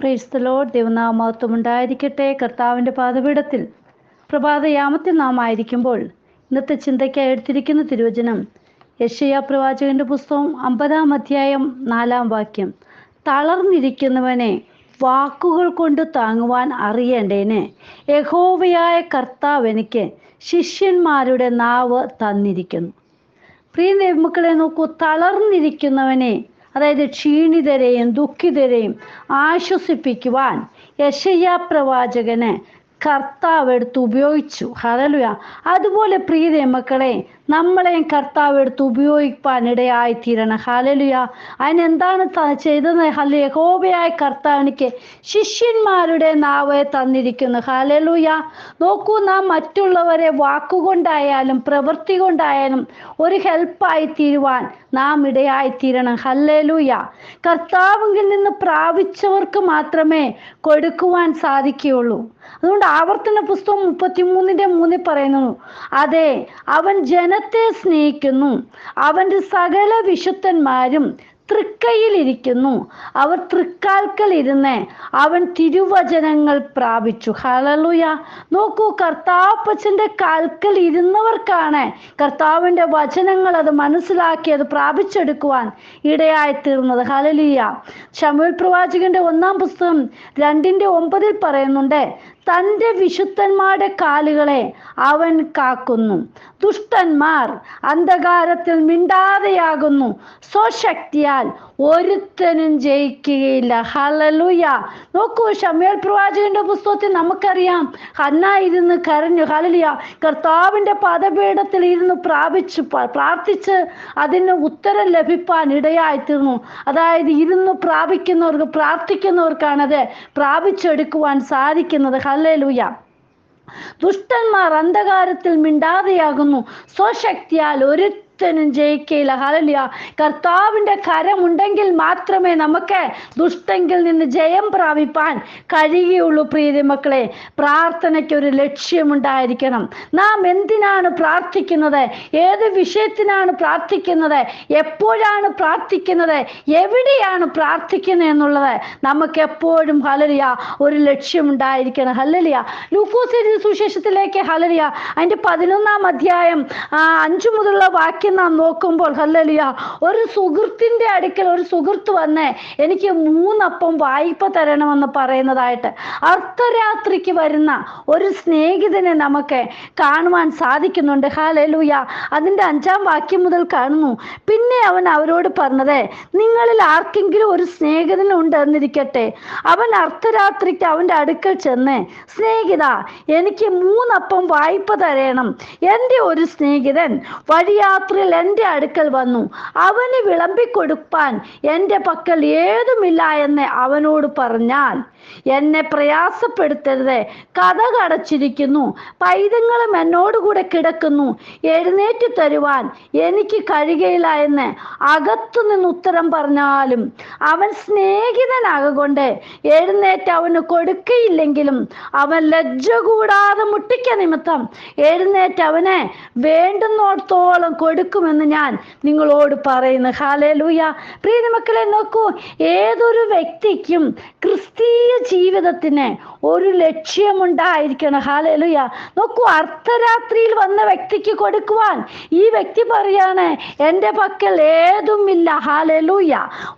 പ്രൈസ്തലോ ദൈവനാമത്വം ഉണ്ടായിരിക്കട്ടെ. കർത്താവിന്റെ പാതപീഠത്തിൽ പ്രഭാതയാമത്തിൽ നാം ആയിരിക്കുമ്പോൾ ഇന്നത്തെ ചിന്തയ്ക്കായി എടുത്തിരിക്കുന്ന തിരുവചനം യശയ പ്രവാചകന്റെ പുസ്തകം അമ്പതാം അധ്യായം നാലാം വാക്യം. തളർന്നിരിക്കുന്നവനെ വാക്കുകൾ കൊണ്ട് താങ്ങുവാൻ അറിയേണ്ടേനെ. യഹോവയായ കർത്താവ് എനിക്ക് ശിഷ്യന്മാരുടെ നാവ് തന്നിരിക്കുന്നു. പ്രിയ ദൈവമക്കളെ നോക്കൂ തളർന്നിരിക്കുന്നവനെ അതായത് ക്ഷീണിതരെയും ദുഃഖിതരെയും ആശ്വസിപ്പിക്കുവാൻ യശയ്യ പ്രവാചകന് കർത്താവ് എടുത്ത് ഉപയോഗിച്ചു. ഹലലുയ അതുപോലെ പ്രിയ മക്കളെ നമ്മളെയും കർത്താവ് എടുത്ത് ഉപയോഗിക്കാൻ ഇടയായി തീരണം ഹലലുയ അതിനെന്താണ് ചെയ്തത് ഹല യഹോബയായ കർത്താവിനിക്ക് ശിഷ്യന്മാരുടെ നാവ് തന്നിരിക്കുന്നു. ഹലലുയ നോക്കൂ നാം മറ്റുള്ളവരെ വാക്കുകൊണ്ടായാലും പ്രവൃത്തി കൊണ്ടായാലും ഒരു ഹെൽപ്പായി തീരുവാൻ നാം ഇടയായി തീരണം. ഹല്ലേലൂയ കർത്താവിൽ നിന്ന് പ്രാപിച്ചവർക്ക് മാത്രമേ കൊടുക്കുവാൻ സാധിക്കുകയുള്ളൂ. അതുകൊണ്ട് ആവർത്തന പുസ്തകം മുപ്പത്തിമൂന്നിന്റെ മൂന്നിൽ പറയുന്നു അതെ അവൻ ജനത്തെ സ്നേഹിക്കുന്നു. അവന്റെ സകല വിശുദ്ധന്മാരും തൃക്കയിലിരിക്കുന്നു. അവർ തൃക്കാൽക്കൽ ഇരുന്ന് അവൻ തിരുവചനങ്ങൾ പ്രാപിച്ചു. ഹലലുയ നോക്കൂ കർത്താപ്പച്ചന്റെ കാൽക്കൽ ഇരുന്നവർക്കാണ് കർത്താവിന്റെ വചനങ്ങൾ അത് മനസ്സിലാക്കി അത് പ്രാപിച്ചെടുക്കുവാൻ ഇടയായി തീർന്നത്. ഹലലിയ ഷമുൽ പ്രവാചകന്റെ ഒന്നാം പുസ്തകം രണ്ടിന്റെ ഒമ്പതിൽ പറയുന്നുണ്ട് തന്റെ വിശുദ്ധന്മാരുടെ കാലുകളെ അവൻ കാക്കുന്നു. ദുഷ്ടന്മാർ അന്ധകാരത്തിൽ മിണ്ടാതെയാകുന്നു. സ്വശക്തിയാൽ ഒരുത്തനും ജയിക്കുകയില്ല. ഹലലുയ നോക്കൂ ഷമേൽ പ്രവാചകന്റെ പുസ്തകത്തിൽ നമുക്കറിയാം ഹന്ന ഇരുന്ന് കരഞ്ഞു. ഹലലിയ കർത്താവിന്റെ പദപീഠത്തിൽ ഇരുന്ന് പ്രാപിച്ചു പ്രാർത്ഥിച്ച് അതിന് ഉത്തരം ലഭിപ്പാൻ ഇടയായി തീർന്നു അതായത് ഇരുന്ന് പ്രാപിക്കുന്നവർക്ക് പ്രാർത്ഥിക്കുന്നവർക്കാണത് പ്രാപിച്ചെടുക്കുവാൻ സാധിക്കുന്നത്. ഹലലുയ ദുഷ്ടന്മാർ അന്ധകാരത്തിൽ മിണ്ടാതെയാകുന്നു. സ്വശക്തിയാൽ ഒരു ഒരുത്തനും ജയിക്കയില്ല. ഹലലിയ കർത്താവിന്റെ കരമുണ്ടെങ്കിൽ മാത്രമേ നമുക്ക് ദുഷ്ടെങ്കിൽ നിന്ന് ജയം പ്രാപിപ്പാൻ കഴിയുള്ളൂ പ്രീതി മക്കളെ. പ്രാർത്ഥനയ്ക്ക് ഒരു ലക്ഷ്യമുണ്ടായിരിക്കണം. നാം എന്തിനാണ് പ്രാർത്ഥിക്കുന്നത്? ഏത് വിഷയത്തിനാണ് പ്രാർത്ഥിക്കുന്നത്? എപ്പോഴാണ് പ്രാർത്ഥിക്കുന്നത്? എവിടെയാണ് പ്രാർത്ഥിക്കുന്നത് എന്നുള്ളത് നമുക്ക് എപ്പോഴും ഹലലിയ ഒരു ലക്ഷ്യമുണ്ടായിരിക്കണം. ഹലലിയ ലൂക്കോസ് സുശേഷത്തിലേക്ക് ഹലലിയ അതിന്റെ പതിനൊന്നാം അധ്യായം അഞ്ചു മുതലുള്ള വാക്യം നാം നോക്കുമ്പോൾ ഹല്ലലിയ ഒരു സുഹൃത്തിന്റെ അടുക്കൽ ഒരു സുഹൃത്ത് വന്ന് എനിക്ക് മൂന്നപ്പം വായ്പ തരണമെന്ന് പറയുന്നതായിട്ട്. അർദ്ധരാത്രിക്ക് വരുന്ന ഒരു സ്നേഹിതനെ നമുക്ക് കാണുവാൻ സാധിക്കുന്നുണ്ട്. ഹാലലൂയ അതിന്റെ അഞ്ചാം വാക്യം മുതൽ കാണുന്നു. പിന്നെ അവൻ അവരോട് പറഞ്ഞത് നിങ്ങളിൽ ആർക്കെങ്കിലും ഒരു സ്നേഹിതൻ ഉണ്ടെന്നിരിക്കട്ടെ. അവൻ അർദ്ധരാത്രിക്ക് അവന്റെ അടുക്കൽ ചെന്ന് സ്നേഹിത എനിക്ക് മൂന്നപ്പം വായ്പ തരണം. എന്റെ ഒരു സ്നേഹിതൻ വഴിയാത്രയിൽ എന്റെ അടുക്കൽ വന്നു. അവന് വിളമ്പിക്കൊടുപ്പാൻ എന്റെ പക്കൽ ഏതുമില്ല എന്ന് അവനോട് പറഞ്ഞാൽ എന്നെ പ്രയാസപ്പെടുത്തരുത് കഥ കടച്ചിരിക്കുന്നു പൈതങ്ങളും എന്നോടുകൂടെ കിടക്കുന്നു എഴുന്നേറ്റ് തരുവാൻ എനിക്ക് കഴിയുകയില്ല എന്ന് അകത്തുനിന്ന് ഉത്തരം പറഞ്ഞാലും അവൻ സ്നേഹിതനാകൊണ്ട് എഴുന്നേറ്റ് അവന് കൊടുക്കയില്ലെങ്കിലും അവൻ ലജ്ജ കൂടാതെ മുട്ടിക്ക നിമിത്തം എഴുന്നേറ്റ് അവനെ വേണ്ടുന്നോടത്തോളം കൊടുക്കുമെന്ന് ഞാൻ നിങ്ങളോട് പറയുന്നു. ഹാലേ ലൂയ പ്രിയ മക്കളെ നോക്കൂ ഏതൊരു വ്യക്തിക്കും ക്രിസ്തീയ ജീവിതത്തിന് ഒരു ലക്ഷ്യമുണ്ടായിരിക്കണം. ഹാലലുയ നോക്കൂ അർദ്ധരാത്രിയിൽ വന്ന വ്യക്തിക്ക് കൊടുക്കുവാൻ ഈ വ്യക്തി പറയാണ് എന്റെ പക്കൽ ഏതുമില്ല. ഹാലലൂയ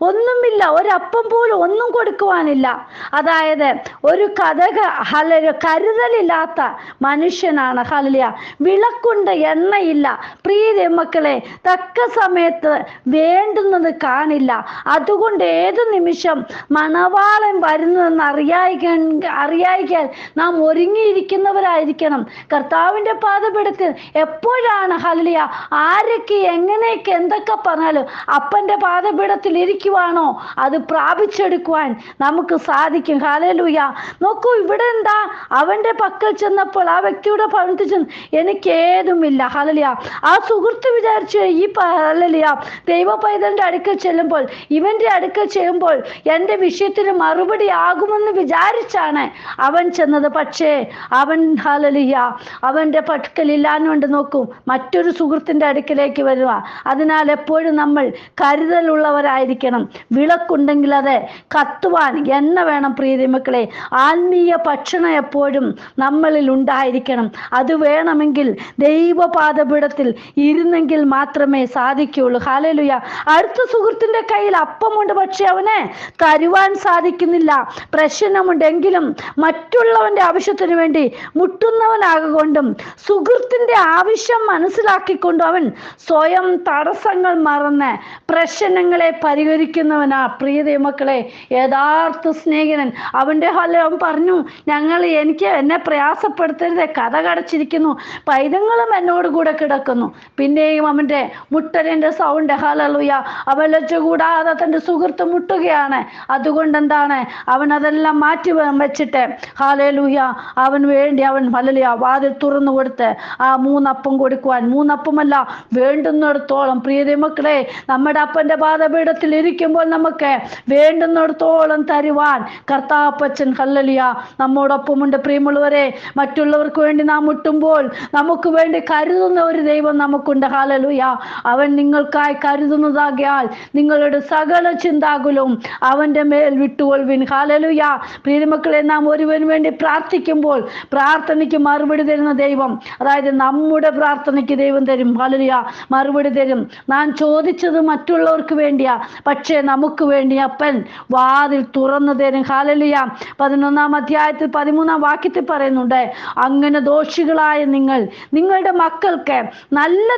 ഒന്നുമില്ല. ഒരപ്പം പോലും ഒന്നും കൊടുക്കുവാനില്ല. അതായത് ഒരു കഥക ഹല കരുതലില്ലാത്ത മനുഷ്യനാണ്. ഹലിയ വിളക്കുണ്ട് എണ്ണയില്ല. പ്രിയ മക്കളെ തക്ക സമയത്ത് വേണ്ടുന്നത് കാണില്ല. അതുകൊണ്ട് ഏത് നിമിഷം മണവാളൻ വരുന്നതെന്ന് അറിയായിക്കാൻ അറിയായിക്കാൻ നാം ഒരുങ്ങിയിരിക്കുന്നവരായിരിക്കണം. കർത്താവിന്റെ പാതപീഠത്തിൽ എപ്പോഴാണ് ഹലിയ ആരൊക്കെ എങ്ങനെയൊക്കെ എന്തൊക്കെ പറഞ്ഞാലും അപ്പന്റെ പാതപീഠത്തിൽ ഇരിക്കുവാണോ അത് പ്രാപിച്ചെടുക്കുവാൻ നമുക്ക് സാധിക്കും. ഹലലൂയ നോക്കൂ ഇവിടെ എന്താ? അവന്റെ പക്കൽ ചെന്നപ്പോൾ ആ വ്യക്തിയുടെ പഴുത്തു ചെന്ന് എനിക്കേതുമില്ല ഹലലിയ ആ സുഹൃത്ത് വിചാരിച്ചു ഈ അല്ലല്ല ദൈവ പൈതലിന്റെ അടുക്കൽ ചെല്ലുമ്പോൾ ഇവന്റെ അടുക്കൽ ചെയ്യുമ്പോൾ എന്റെ വിഷയത്തിന് മറുപടി ആകുമെന്ന് വിചാരിച്ചാണ് അവൻ ചെന്നത്. പക്ഷേ അവൻ ഹലലിയ അവന്റെ പക്കലില്ലാന്നുകൊണ്ട് നോക്കും മറ്റൊരു സുഹൃത്തിന്റെ അടുക്കിലേക്ക് വരിക. അതിനാൽ എപ്പോഴും നമ്മൾ കരുതലുള്ളവരായിരിക്കണം. വിളക്കുണ്ടെങ്കിൽ അത് കത്തുവാൻ എന്ന വേണം പ്രീതിമക്കളെ ആത്മീയ ഭക്ഷണം എപ്പോഴും നമ്മളിൽ ഉണ്ടായിരിക്കണം. അത് വേണമെങ്കിൽ ദൈവപാദപീഠത്തിൽ ഇരുന്നെങ്കിൽ മാത്രമേ സാധിക്കുകയുള്ളൂ. ഹാലലുയ അടുത്ത സുഹൃത്തിന്റെ കയ്യിൽ അപ്പമുണ്ട്. പക്ഷെ അവനെ തരുവാൻ സാധിക്കുന്നില്ല. പ്രശ്നമുണ്ടെങ്കിലും മറ്റുള്ളവന്റെ ആവശ്യത്തിന് വേണ്ടി മുട്ടുന്നവനാകൊണ്ടും സുഹൃത്തിന്റെ ആവശ്യം മനസ്സിലാക്കിക്കൊണ്ടും അവൻ സ്വയം തടസ്സങ്ങൾ മറന്ന് പ്രശ്നങ്ങളെ പരിഹരിക്കുന്നവനാ. പ്രിയ മക്കളെ യഥാർത്ഥ സ്നേഹിതൻ. അവന്റെ ഹലോ അവൻ പറഞ്ഞു ഞങ്ങൾ എനിക്ക് എന്നെ പ്രയാസപ്പെടുത്തരുത്. കഥ കടച്ചിരിക്കുന്നു. പൈതങ്ങളും എന്നോട് കൂടെ കിടക്കുന്നു. പിന്നെയും അവന്റെ മുട്ടലിന്റെ സൗണ്ട് ഹലലുയ അവൻ ലജ്ജ കൂടാതെ തന്റെ സുഹൃത്ത് മുട്ടുകയാണ്. അതുകൊണ്ട് എന്താണ് അവൻ അതെല്ലാം മാറ്റി വെച്ചിട്ട് ഹാലലൂയ അവൻ വേണ്ടി അവൻ ഹലലുയ വാതിൽ തുറന്നു കൊടുത്ത് ആ മൂന്നപ്പം കൊടുക്കുവാൻ. മൂന്നപ്പമല്ല വേണ്ടുന്നിടത്തോളം. പ്രിയതി മക്കളെ നമ്മുടെ അപ്പന്റെ പാതപീഠത്തിൽ ഇരിക്കുമ്പോൾ നമുക്ക് വേണ്ടുന്നിടത്തോളം തരുവാൻ കർത്താപ്പച്ചൻ ഹല്ലലിയ നമ്മോടൊപ്പമുണ്ട്. പ്രിയമുള്ളവരെ മറ്റുള്ളവർക്ക് വേണ്ടി നാം മുട്ടുമ്പോൾ നമുക്ക് വേണ്ടി കരുതുന്ന ഒരു ദൈവം നമുക്കുണ്ട്. ഹാലലുയ അവൻ നിങ്ങൾക്കായി കരുതുന്നതാകിയാൽ നിങ്ങളുടെ സകല ചിന്താകുലവും അവന്റെ മേൽ വിട്ടുകൊള്ളുവിൻ. ഹാലലുയ പ്രിയമക്കളെ നാം ഒരുവന് വേണ്ടി പ്രാർത്ഥിക്കുമ്പോൾ പ്രാർത്ഥനയ്ക്ക് മറുപടി തരുന്ന ദൈവം അതായത് നമ്മുടെ പ്രാർത്ഥനയ്ക്ക് ദൈവം തരും. ഹാലലുയ മറുപടി തരും. നാം ചോദിച്ചത് മറ്റുള്ളവർക്ക് വേണ്ടിയാ പക്ഷേ നമുക്ക് വേണ്ടി അപ്പൻ വാതിൽ തുറന്നു തരും. ഹാലലുയ പതിനൊന്നാം അധ്യായത്തിൽ പതിമൂന്നാം വാക്യത്തിൽ പറയുന്നുണ്ട് അങ്ങനെ ദോഷികളായ നിങ്ങൾ നിങ്ങളുടെ മക്കൾക്ക് നല്ല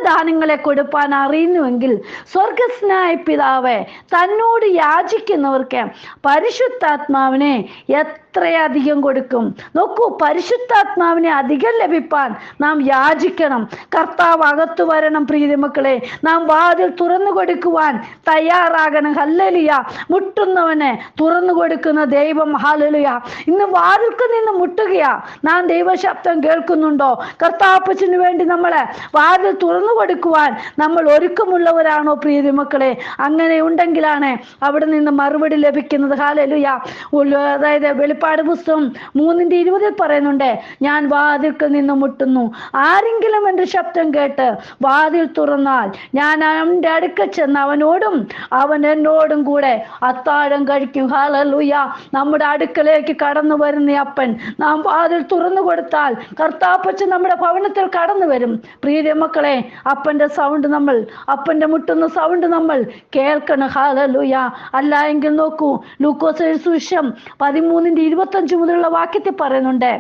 ദാനങ്ങളെ കൊടുപ്പാൻ അറിയുന്നുവെങ്കിൽ സ്വർഗസ്നായ പിതാവ് തന്നോട് യാചിക്കുന്നവർക്ക് പരിശുദ്ധാത്മാവിനെ എത്രയധികം കൊടുക്കും? നോക്കൂ പരിശുദ്ധാത്മാവിനെ അധികം ലഭിപ്പാൻ നാം യാചിക്കണം. കർത്താവ് അകത്തു വരണം പ്രീതി മക്കളെ നാം വാതിൽ തുറന്നു കൊടുക്കുവാൻ തയ്യാറാകണം. ഹല്ലലിയ. മുട്ടുന്നവനെ തുറന്നു കൊടുക്കുന്ന ദൈവം. ഹലലിയ ഇന്ന് വാതിൽക്ക് നിന്ന് മുട്ടുകയാ. നാം ദൈവശബ്ദം കേൾക്കുന്നുണ്ടോ? കർത്താപ്പച്ചന് വേണ്ടി നമ്മളെ വാതിൽ തുറന്നു കൊടുക്കുവാൻ നമ്മൾ ഒരുക്കമുള്ളവരാണോ പ്രീതി മക്കളെ അങ്ങനെ ഉണ്ടെങ്കിലാണ് അവിടെ നിന്ന് മറുപടി ലഭിക്കുന്നത്. ഹാലലുയ അതായത് വെളിപ്പാട് പുസ്തകം മൂന്നിന്റെ ഇരുപതിൽ പറയുന്നുണ്ട് ഞാൻ വാതിൽക്ക് നിന്ന് മുട്ടുന്നു. ആരെങ്കിലും എന്റെ ശബ്ദം കേട്ട് വാതിൽ തുറന്നാൽ ഞാൻ അവന്റെ അടുക്ക ചെന്ന് അവനോടും അവൻ എന്നോടും കൂടെ അത്താഴം കഴിക്കും. ഹാലലുയ നമ്മുടെ അടുക്കലേക്ക് കടന്നു വരുന്ന അപ്പൻ നാം വാതിൽ തുറന്നു കൊടുത്താൽ കർത്താപ്പച്ചൻ നമ്മുടെ ഭവനത്തിൽ കടന്നു വരും. പ്രിയ മക്കളെ അപ്പന്റെ സൗണ്ട് നമ്മൾ അപ്പന്റെ മുട്ടുന്ന സൗണ്ട് നമ്മൾ കേൾക്കണം. ഹാലലുയ അല്ല എങ്കിൽ നോക്കൂ ലൂക്കോസ് പതിമൂന്നിന്റെ ഇരുപത്തഞ്ച് മുതലുള്ള വാക്യത്തിൽ പറയുന്നുണ്ട്.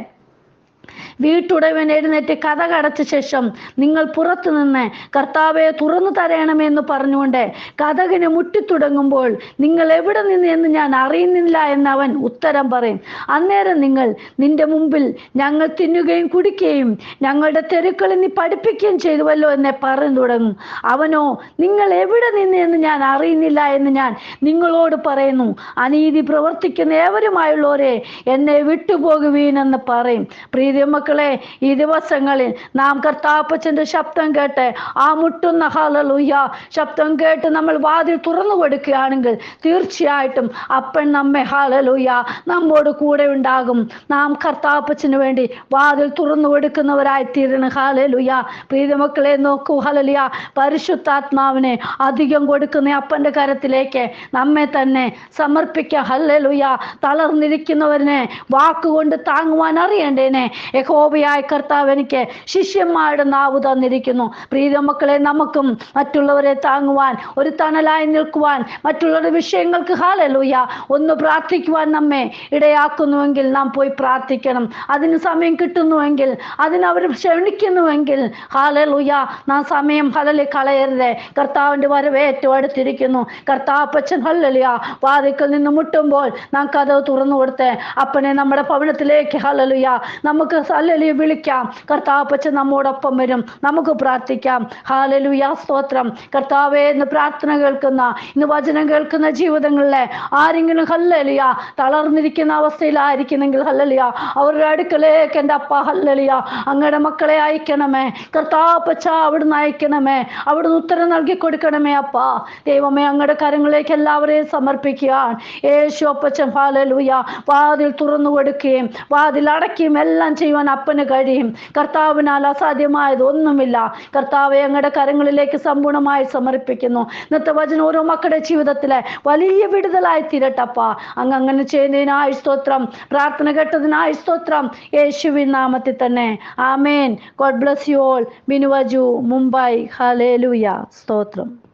വീട്ടുടവൻ എഴുന്നേറ്റ് കഥ കടച്ച ശേഷം നിങ്ങൾ പുറത്തു നിന്ന് കർത്താവെ തുറന്നു തരയണമെന്ന് പറഞ്ഞുകൊണ്ട് കഥകിന് മുട്ടിത്തുടങ്ങുമ്പോൾ നിങ്ങൾ എവിടെ നിന്ന് എന്ന് ഞാൻ അറിയുന്നില്ല എന്ന് അവൻ ഉത്തരം പറയും. അന്നേരം നിങ്ങൾ നിന്റെ മുമ്പിൽ ഞങ്ങൾ തിന്നുകയും കുടിക്കുകയും ഞങ്ങളുടെ തെരുക്കളിൽ നീ പഠിപ്പിക്കുകയും ചെയ്തുവല്ലോ എന്നെ പറഞ്ഞു തുടങ്ങും. അവനോ നിങ്ങൾ എവിടെ നിന്ന് എന്ന് ഞാൻ അറിയുന്നില്ല എന്ന് ഞാൻ നിങ്ങളോട് പറയുന്നു. അനീതി പ്രവർത്തിക്കുന്ന ഏവരുമായുള്ളവരെ എന്നെ വിട്ടുപോകുവീനെന്ന് പറയും. പ്രീതി മക്കളെ ഈ ദിവസങ്ങളിൽ നാം കർത്താപ്പച്ചന്റെ ശബ്ദം കേട്ട് ആ മുട്ടുന്ന ഹലലുയ്യ ശബ്ദം കേട്ട് നമ്മൾ വാതിൽ തുറന്നു കൊടുക്കുകയാണെങ്കിൽ തീർച്ചയായിട്ടും അപ്പൻ നമ്മെ ഹലലുയ്യ നമ്മോട് കൂടെ ഉണ്ടാകും. നാം കർത്താപ്പച്ചന് വേണ്ടി വാതിൽ തുറന്നു കൊടുക്കുന്നവരായി തീരണം ഹാലലുയ്യ പ്രീതി മക്കളെ നോക്കൂ ഹലലിയ പരിശുദ്ധാത്മാവിനെ അധികം കൊടുക്കുന്ന അപ്പന്റെ കരത്തിലേക്ക് നമ്മെ തന്നെ സമർപ്പിക്കുക ഹല്ലലുയ. തളർന്നിരിക്കുന്നവരിനെ വാക്കുകൊണ്ട് താങ്ങുവാൻ അറിയേണ്ടേനെ. യഹോബയായ കർത്താവ് എനിക്ക് ശിഷ്യന്മാരുടെ നാവ് തന്നിരിക്കുന്നു. പ്രീത മക്കളെ നമുക്കും മറ്റുള്ളവരെ താങ്ങുവാൻ ഒരു തണലായി നിൽക്കുവാൻ മറ്റുള്ളവരുടെ വിഷയങ്ങൾക്ക് ഹാലലൂയ ഒന്ന് പ്രാർത്ഥിക്കുവാൻ നമ്മെ ഇടയാക്കുന്നുവെങ്കിൽ നാം പോയി പ്രാർത്ഥിക്കണം. അതിന് സമയം കിട്ടുന്നുവെങ്കിൽ അതിനവർ ക്ഷണിക്കുന്നുവെങ്കിൽ ഹാലലൂയ നാം സമയം ഹലലി കളയരുത്. കർത്താവിന്റെ വരവ് അടുത്തിരിക്കുന്നു. കർത്താപ്പച്ചൻ ഹല്ലലിയ വാതിക്കൽ നിന്ന് മുട്ടുമ്പോൾ നാം കഥ തുറന്നു കൊടുത്ത്. അപ്പനെ നമ്മുടെ ഭവനത്തിലേക്ക് ഹലലുയ നമുക്ക് ഹല്ലലിയ വിളിക്കാം. കർത്താപ്പച്ച നമ്മോടൊപ്പം വരും. നമുക്ക് പ്രാർത്ഥിക്കാം. ഹാലലുയാ സ്തോത്രം. കർത്താവേ എന്ന് പ്രാർത്ഥന കേൾക്കുന്ന ഇന്ന് വചനം കേൾക്കുന്ന ജീവിതങ്ങളിലെ ആരെങ്കിലും ഹല്ലലിയ തളർന്നിരിക്കുന്ന അവസ്ഥയിലായിരിക്കുന്നെങ്കിൽ ഹല്ലലിയ അവരുടെ അടുക്കലേക്ക് എന്റെ അപ്പ ഹല്ലലിയ അങ്ങയുടെ മക്കളെ അയക്കണമേ. കർത്താപ്പച്ച അവിടുന്ന് അയക്കണമേ. അവിടുന്ന് ഉത്തരം നൽകി കൊടുക്കണമേ അപ്പ. ദൈവമേ അങ്ങയുടെ കരങ്ങളിലേക്ക് എല്ലാവരെയും സമർപ്പിക്കുകയാണ് യേശു അപ്പച്ചൻ ഹാലലുയ വാതിൽ തുറന്നു കൊടുക്കുകയും വാതിൽ അടയ്ക്കുകയും എല്ലാം ചെയ്യുവാൻ അപ്പന് കഴിയും. കർത്താവിനാൽ അസാധ്യമായത് ഒന്നുമില്ല. കർത്താവെ അങ്ങയുടെ കരങ്ങളിലേക്ക് സമ്പൂർണമായി സമർപ്പിക്കുന്നു. ഇന്നത്തെ വചനം ഓരോ മക്കളുടെ ജീവിതത്തിലെ വലിയ വിടുതലായി തീരട്ടപ്പ. അങ്ങ് അങ്ങനെ ചെയ്യുന്നതിനായി സ്തോത്രം. പ്രാർത്ഥന കേട്ടതിനായി സ്തോത്രം. യേശുവിൻ നാമത്തിൽ തന്നെ. Amen. God bless you all. ബിനുവജു Mumbai. Hallelujah സ്തോത്രം.